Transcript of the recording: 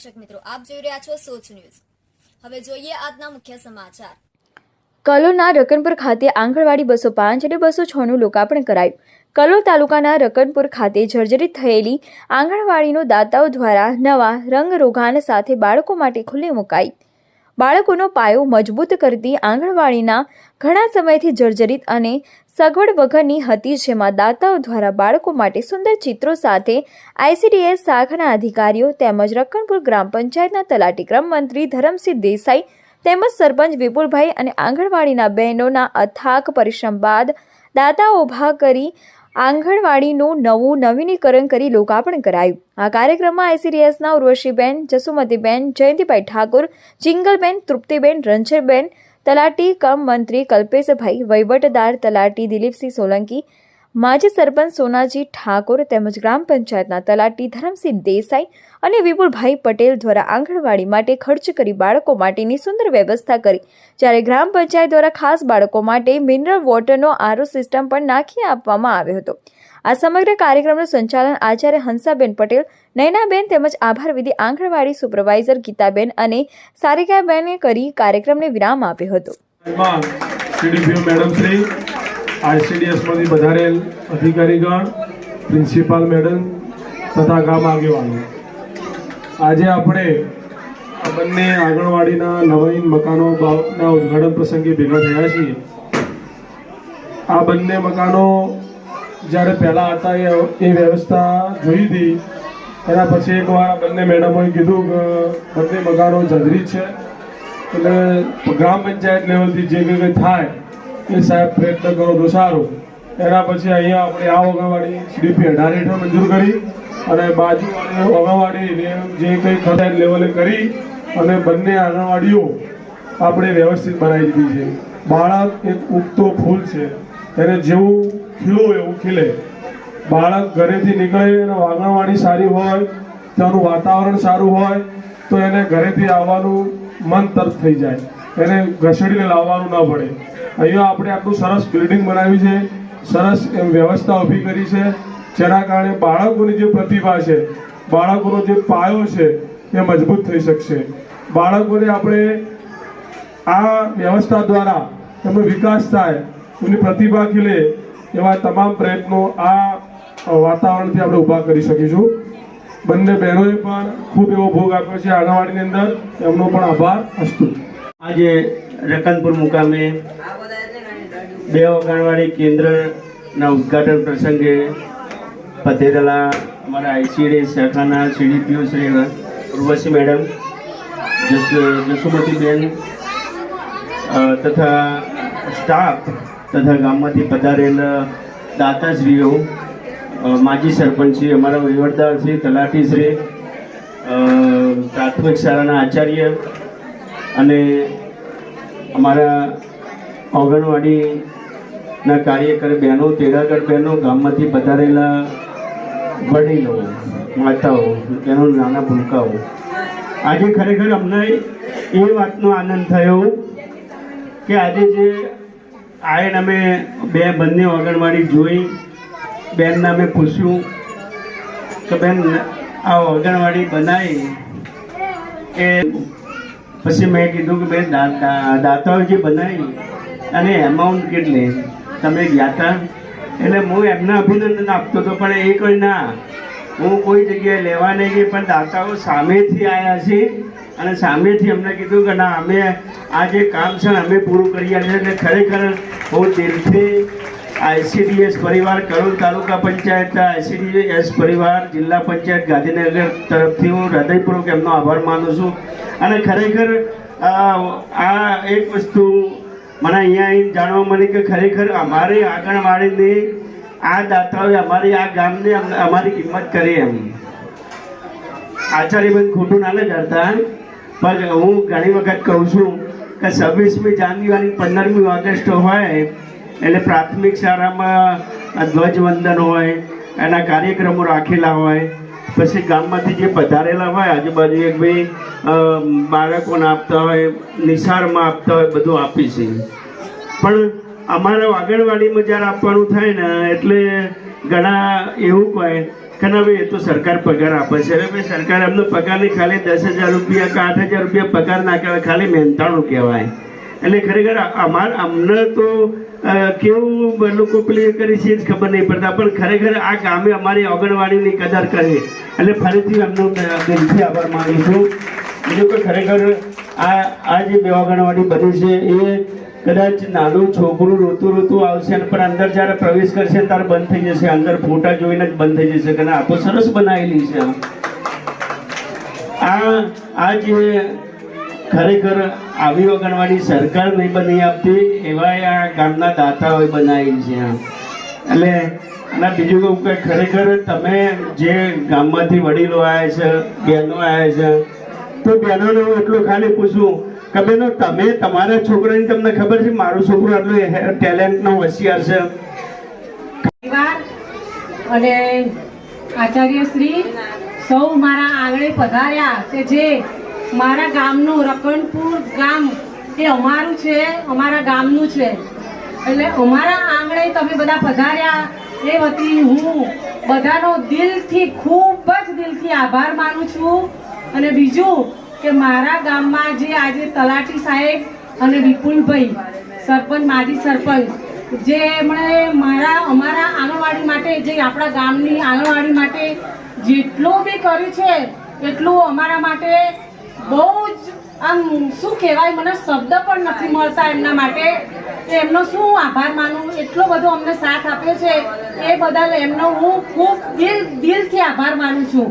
દર્શક મિત્રો, આપ જોઈ રહ્યા છો સોચ ન્યૂઝ. હવે જોઈએ આજના મુખ્ય સમાચાર. કલોલના રકનપુર ખાતે આંગણવાડી બસો પાંચ અને બસો છનું લોકાર્પણ કરાયું. કલોલ તાલુકાના રકનપુર ખાતે જર્જરિત થયેલી આંગણવાડીનો દાતાઓ દ્વારા નવા રંગરોગાન સાથે બાળકો માટે ખુલ્લી મુકાઈ. બાળકોનો પાયો મજબૂત કરતી આંગણવાડીના ઘણા સમયથી જર્જરિત અને સગવડ વગરની હતી, જેમાં દાતાઓ દ્વારા બાળકો માટે સુંદર ચિત્રો સાથે આઈસીડીએસ શાખાના અધિકારીઓ તેમજ રકનપુર ગ્રામ પંચાયતના તલાટી ક્રમ મંત્રી ધરમસિંહ દેસાઈ તેમજ સરપંચ વિપુલભાઈ અને આંગણવાડીના બહેનોના અથાક પરિશ્રમ બાદ દાતાઓ ઊભા કરી આંગણવાડીનું નવું નવીનીકરણ કરી લોકાર્પણ કરાયું. આ કાર્યક્રમમાં આઈસીડીએસના ઉર્વશીબેન, જસુમતીબેન, જયંતિભાઈ ઠાકોર જિંગલબેન તૃપ્તિબેન રણછરબેન તલાટી કમ મંત્રી કલ્પેશભાઈ, વહીવટદાર તલાટી દિલીપસિંહ સોલંકી માજી સરપંચ સોનાજી ઠાકોર તેમજ ગ્રામ પંચાયતના તલાટી ધરમસિંહ દેસાઈ અને વિપુલભાઈ પટેલ દ્વારા આંગણવાડી માટે ખર્ચ કરી બાળકો માટેની સુંદર વ્યવસ્થા કરી. જ્યારે ગ્રામ પંચાયત દ્વારા ખાસ બાળકો માટે મિનરલ વોટરનો આરો સિસ્ટમ પણ નાખી આપવામાં આવ્યો હતો. આ સમગ્ર કાર્યક્રમનું સંચાલન આચાર્ય હંસાબેન પટેલ, નયનાબેન તેમજ આભાર વિધિ આંગણવાડી સુપરવાઇઝર ગીતાબેન અને સારિકાબેને કરી કાર્યક્રમને વિરામ આપ્યો હતો. મેડમ શ્રી આઈસીડીએસમાંથી વધારેલ અધિકારીગણ, પ્રિન્સિપાલ મેડમ તથા ગામ આગેવાનો. આજે આપણે આ બંને આંગણવાડીના નવીન મકાનો બાબતના ઉદ્ઘાટન પ્રસંગે ભેગા થયા છીએ. આ બંને મકાનો જ્યારે પહેલાં હતા એ વ્યવસ્થા જોઈ હતી. એના પછી એકવાર બંને મેડમોએ કીધું કે બંને મકાનો જર્જરિત છે. એટલે ગ્રામ પંચાયત લેવલથી જે કંઈ થાય એ સાહેબ, પ્રયત્ન કરો તો સારું. એના પછી અહીંયા આપણે આ આંગણવાડી ડીપી અઢાર હેઠળ મંજૂર કરી અને બાજુ આંગણવાડીને જે કંઈ પંચાયત લેવલે કરી અને બંને આંગણવાડીઓ આપણે વ્યવસ્થિત બનાવી દીધી છે. બાળક એક ઉગતો ફૂલ છે. એને જેવું ખીલું એવું ખીલે. બાળક ઘરેથી નીકળે અને આંગણવાડી સારી હોય, ત્યાંનું વાતાવરણ સારું હોય, તો એને ઘરેથી આવવાનું મન તરફ થઈ જાય. એને ઘસેડીને લાવવાનું ન પડે. અહીંયા આપણે આટલું સરસ બિલ્ડિંગ બનાવી છે, સરસ એમ વ્યવસ્થા ઊભી કરી છે. જેના કારણે બાળકોની જે પ્રતિભા છે, બાળકોનો જે પાયો છે, એ મજબૂત થઈ શકશે. બાળકોને આપણે આ વ્યવસ્થા દ્વારા એમનો વિકાસ થાય, એમની પ્રતિભા ખીલે, એવા તમામ પ્રયત્નો આ વાતાવરણથી આપણે ઊભા કરી શકીશું. બંને બહેનોએ પણ ખૂબ એવો ભોગ આપ્યો છે આંગણવાડીની અંદર. એમનો પણ આભાર. અસ્તુ. આજે રકનપુર મુકામે બે વખાણવાડી કેન્દ્રના ઉદ્ઘાટન પ્રસંગે પધેરેલા અમારા આઈસીડી શાખાના સીડીપીઓ શ્રી ઉર્વશી મેડમ, જસ, જસુમતીબેન તથા સ્ટાફ તથા ગામમાંથી પધારેલ દાતાશ્રીઓ માજી માજી સરપંચશ્રી, અમારા વહીવટદારશ્રી તલાટીશ્રી પ્રાથમિક શાળાના આચાર્ય અને અમારા આંગણવાડીના કાર્યકર બહેનો, તેડાગઢ બહેનો, ગામમાંથી પધારેલા વડીલો, માતાઓ તેનો નાના ભૂલકાઓ. આજે ખરેખર અમને એ વાતનો આનંદ થયો કે આજે જે આયન અમે બે બંને આંગણવાડી જોઈ, બેનને અમે પૂછ્યું કે બેન, આ આંગણવાડી બનાવી એ પછી મેં કીધું કે ભાઈ દાતા, દાતાઓ જે બનાવી, અને એમાઉન્ટ કેટલી? તમે ગયા હતા એટલે હું એમને અભિનંદન આપતો હતો, પણ એ કોઈ ના. હું કોઈ જગ્યાએ લેવા નહીં ગઈ, પણ દાતાઓ સામેથી આવ્યા છે, અને સામેથી અમને કીધું કે ના, અમે આ જે કામ છે અમે પૂરું કરી આપ્યા છે એટલે ખરેખર બહુ દિલથી આઈસીડીએસ પરિવાર કરોલ તાલુકા પંચાયત આઈસીડીએસ પરિવાર જિલ્લા પંચાયત ગાંધીનગર તરફથી હું હૃદયપૂર્વક એમનો આભાર માનું છું. અને ખરેખર આ આ એક વસ્તુ મને અહીંયા આવીને જાણવા મળી કે ખરેખર અમારી આંગણવાડીની આ દાતાઓએ અમારી આ ગામને અમ- અમારી કિંમત કરી એમ. આચાર્યબેન ખોટું ના કરતા પણ હું ઘણી વખત કહું છું કે છવ્વીસમી જાન્યુઆરી પંદરમી ઓગસ્ટ હોય એટલે પ્રાથમિક શાળામાં ધ્વજવંદન હોય, એના કાર્યક્રમો રાખેલા હોય, પછી ગામમાંથી જે પધારેલા હોય, આજુબાજુ એક ભાઈ બાળકોને આપતા હોય નિશાળમાં આપતા હોય, બધું આપી છે. પણ અમારા આંગણવાડીમાં જ્યારે આપવાનું થાય ને, એટલે ઘણા એવું કહે કે ના ભાઈ, એ તો સરકાર પગાર આપે છે. અરે ભાઈ, સરકાર એમનો પગારની ખાલી દસ હજાર રૂપિયા કે આઠ હજાર રૂપિયા પગાર ના કહેવાય, ખાલી મહેનતાણું કહેવાય. એટલે ખરેખર અમાર, અમને તો કેવું લોકો પેલી કરી છે જ ખબર નહીં પડતા, પણ ખરેખર આ ગામે અમારી આંગણવાડીની કદર કરી. એટલે ફરીથી એમનો દિલથી આભાર છું. બીજું કે ખરેખર આ આ જે બે આંગણવાડી બની છે, એ કદાચ નાનું છોકરું રોતું રોતું આવશે અને પણ અંદર જ્યારે પ્રવેશ કરશે ત્યારે બંધ થઈ જશે, અંદર ફોટા જોઈને જ બંધ થઈ જશે કારણ આપો સરસ બનાવેલી છે. આ આ જે ખરેખર આવી આંગણવાડી સરકાર નહીં બની આપતી, એવા આ ગામના દાતાઓએ બનાવી છે એટલે અને બીજું કહું કે ખરેખર તમે જે ગામમાંથી વડીલો આવ્યા છે, બહેનો આવ્યા છે, તો બહેનોને હું એટલું ખાલી પૂછું કે બેનો, તમે તમારા છોકરાની તમને ખબર છે, મારું છોકરો આટલું ટેલેન્ટનો હોશિયાર છે? અને આચાર્ય શ્રી સૌ મારા આંગણે પધાર્યા કે જે મારા ગામનું રકણપુર ગામ. એ અમારું છે, અમારા ગામનું છે. એટલે અમારા આંગણે તમે બધા પધાર્યા. એ વતી હું બધાનો દિલથી ખૂબ જ દિલથી આભાર માનું છું. અને બીજું કે મારા ગામમાં જે આજે તલાટી સાહેબ અને વિપુલભાઈ, સરપંચ, માજી સરપંચ, જે એમણે મારા, અમારા આંગણવાડી માટે, જે આપણા ગામની આંગણવાડી માટે જેટલું બી કર્યું છે, એટલું અમારા માટે બહુ જ આમ શું કહેવાય, મને શબ્દ પણ નથી મળતા એમના માટે. એમનો શું આભાર માનું? એટલો બધો અમને સાથ આપ્યો છે. એ બદલ એમનો હું ખૂબ દિલ, દિલથી આભાર માનું છું.